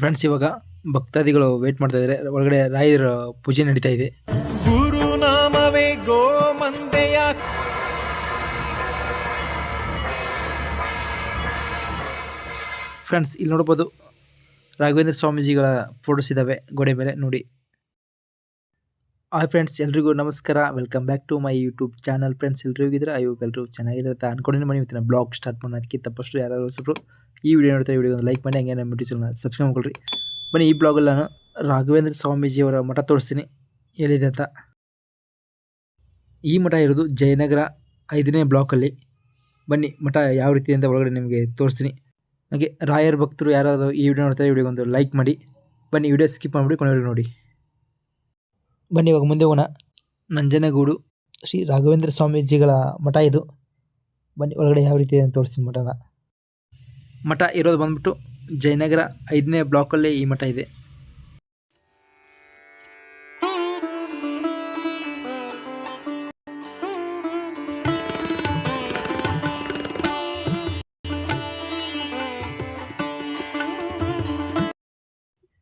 Friends ಇವಾಗ ಭಕ್ತಾದಿಗಳು wait ಮಾಡ್ತಾ ಇದ್ದಾರೆ ಒಳಗಡೆ ರಾಯರ ಪೂಜೆ ನಡೀತಾ ಇದೆ. ಗುರುನಾಮವೇ ಫ್ರೆಂಡ್ಸ್ ಇಲ್ಲಿ ನೋಡ್ಬೋದು ರಾಘವೇಂದ್ರ ಸ್ವಾಮೀಜಿಗಳ ಫೋಟೋಸ್ ಇದ್ದಾವೆ ಗೋಡೆ ಮೇಲೆ ನೋಡಿ. ಹಾಯ್ ಫ್ರೆಂಡ್ಸ್ ಎಲ್ರಿಗೂ ನಮಸ್ಕಾರ. Welcome back to my YouTube channel friends ಎಲ್ರಿಗೂ ಇದ್ರೆ ಅಯ್ಯೋ ಎಲ್ಲರೂ ಚೆನ್ನಾಗಿದೆ ಅಂತ ಅನ್ಕೊಂಡಿದ್ದೀನಿ. ಮನೆ ಇವತ್ತಿನ ಬ್ಲಾಗ್ ಸ್ಟಾರ್ಟ್ ಮಾಡೋದಕ್ಕಿಂತ ಫಸ್ಟು ಯಾರಾದರೂ ಹೊಸಬ್ರು ಈ ವಿಡಿಯೋ ನೋಡ್ತಾ ವಿಡಿಯೋ ಒಂದು ಲೈಕ್ ಮಾಡಿ, ಹಂಗೆ ನಮ್ಮ ಯೂಟ್ಯೂಬ್ ಸಬ್ಸ್ಕ್ರೈಬ್ ಮಾಡ್ಕೊಳ್ರಿ. ಬನ್ನಿ, ಈ ಬ್ಲಾಗಲ್ಲಿ ನಾನು ರಾಘವೇಂದ್ರ ಸ್ವಾಮೀಜಿಯವರ ಮಠ ತೋರಿಸ್ತೀನಿ. ಎಲ್ಲಿದೆ ಅಂತ? ಈ ಮಠ ಇರೋದು ಜಯನಗರ ಐದನೇ ಬ್ಲಾಕಲ್ಲಿ ಬನ್ನಿ, ಮಠ ಯಾವ ರೀತಿ ಅಂತ ಒಳಗಡೆ ನಿಮಗೆ ತೋರಿಸ್ತೀನಿ. ಹಾಗೆ, ರಾಯರ್ ಭಕ್ತರು ಯಾರಾದರೂ ಈ ವಿಡಿಯೋ ನೋಡ್ತಾರೆ ವಿಡಿಯೋ ಒಂದು ಲೈಕ್ ಮಾಡಿ. ಬನ್ನಿ ವಿಡಿಯೋ ಸ್ಕಿಪ್ ಮಾಡಿಬಿಡಿ ಕೊನೆವರೆಗೂ ನೋಡಿ. ಬನ್ನಿ, ಇವಾಗ ಮುಂದೆ ಹೋಗೋಣ. ನಂಜನಗೂಡು ಶ್ರೀ ರಾಘವೇಂದ್ರ ಸ್ವಾಮೀಜಿಗಳ ಮಠ ಇದು. ಬನ್ನಿ, ಒಳಗಡೆ ಯಾವ ರೀತಿ ಅಂತ ತೋರಿಸ್ತೀನಿ ಮಠನ. ಮಠ ಇರೋದು ಬಂದ್ಬಿಟ್ಟು ಜಯನಗರ ಐದನೇ ಬ್ಲಾಕಲ್ಲೇ ಈ ಮಠ ಇದೆ.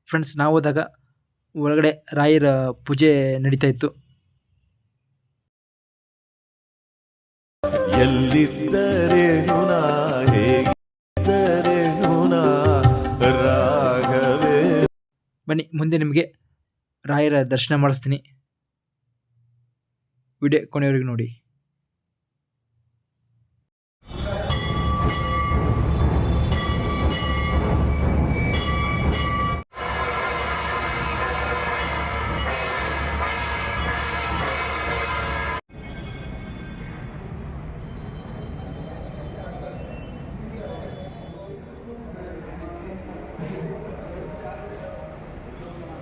ಫ್ರೆಂಡ್ಸ್ ನಾವು ಹೋದಾಗ ಒಳಗಡೆ ರಾಯರ ಪೂಜೆ ನಡೀತಾ ಇತ್ತು. ಎಲ್ಲಿದ್ದರೇನು ಬನ್ನಿ ಮುಂದೆ ನಿಮಗೆ ರಾಯರ ದರ್ಶನ ಮಾಡಿಸ್ತೀನಿ. ವಿಡಿಯೋ ಕೊನೆಯವರೆಗೂ ನೋಡಿ.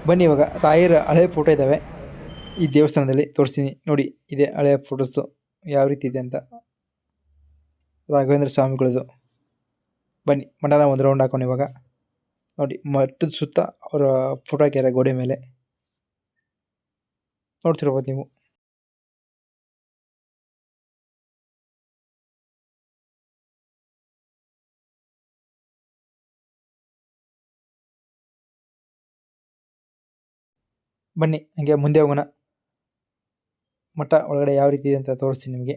ಬನ್ನಿ, ಇವಾಗ ತಾಯಿರ ಹಳೆ ಫೋಟೋ ಇದ್ದಾವೆ ಈ ದೇವಸ್ಥಾನದಲ್ಲಿ ತೋರಿಸ್ತೀನಿ. ನೋಡಿ, ಇದೆ ಹಳೆಯ ಫೋಟೋಸು ಯಾವ ರೀತಿ ಇದೆ ಅಂತ. ರಾಘವೇಂದ್ರ ಸ್ವಾಮಿಗಳದು. ಬನ್ನಿ ಮಂಡಾನ ಒಂದು ರೌಂಡ್ ಹಾಕೊಂಡು ಇವಾಗ. ನೋಡಿ ಮಟ್ಟದ ಸುತ್ತ ಅವರ ಫೋಟೋ ಹಾಕ್ಯಾರ ಗೋಡೆ ಮೇಲೆ. ನೋಡ್ತಿರ್ಬೋದು ನೀವು. ಬನ್ನಿ, ಹಂಗೆ ಮುಂದೆ ಹೋಗೋಣ. ಮಠ ಒಳಗಡೆ ಯಾವ ರೀತಿ ಇದೆ ಅಂತ ತೋರಿಸ್ತೀನಿ ನಿಮಗೆ.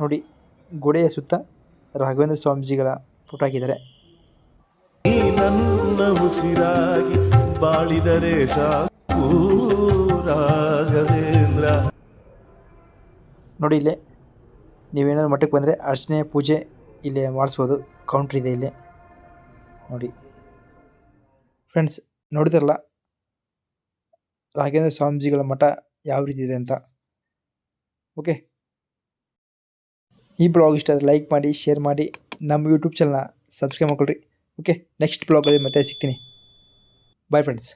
ನೋಡಿ, ಗೋಡೆಯ ಸುತ್ತ ರಾಘವೇಂದ್ರ ಸ್ವಾಮೀಜಿಗಳ ಫೋಟೋ ಹಾಕಿದ್ದಾರೆ. ಬಾಳಿದರೆ ಸಾಕು ನೋಡಿ ಇಲ್ಲಿ, ನೀವೇನಾದ್ರು ಮಠಕ್ಕೆ ಬಂದರೆ ಅರ್ಚನೆ, ಪೂಜೆ ಇಲ್ಲಿ ಮಾಡಿಸ್ಬೋದು. ಕೌಂಟ್ರ್ ಇದೆ ಇಲ್ಲಿ. ನೋಡಿ. ಫ್ರೆಂಡ್ಸ್ ನೋಡಿದ್ರಲ್ಲ? ರಾಘೇಂದ್ರ ಸ್ವಾಮೀಜಿಗಳ ಮಠ ಯಾವ ರೀತಿ ಇದೆ ಅಂತ. ಓಕೆ ಈ ಬ್ಲಾಗ್ ಇಷ್ಟ ಆದರೆ ಲೈಕ್ ಮಾಡಿ ಶೇರ್ ಮಾಡಿ. ನಮ್ಮ ಯೂಟ್ಯೂಬ್ ಚಾನಲ್ನ ಸಬ್ಸ್ಕ್ರೈಬ್ ಮಾಡ್ಕೊಳ್ರಿ. ಓಕೆ ನೆಕ್ಸ್ಟ್ ಬ್ಲಾಗಲ್ಲಿ ಮತ್ತೆ ಸಿಗ್ತೀನಿ. Bye friends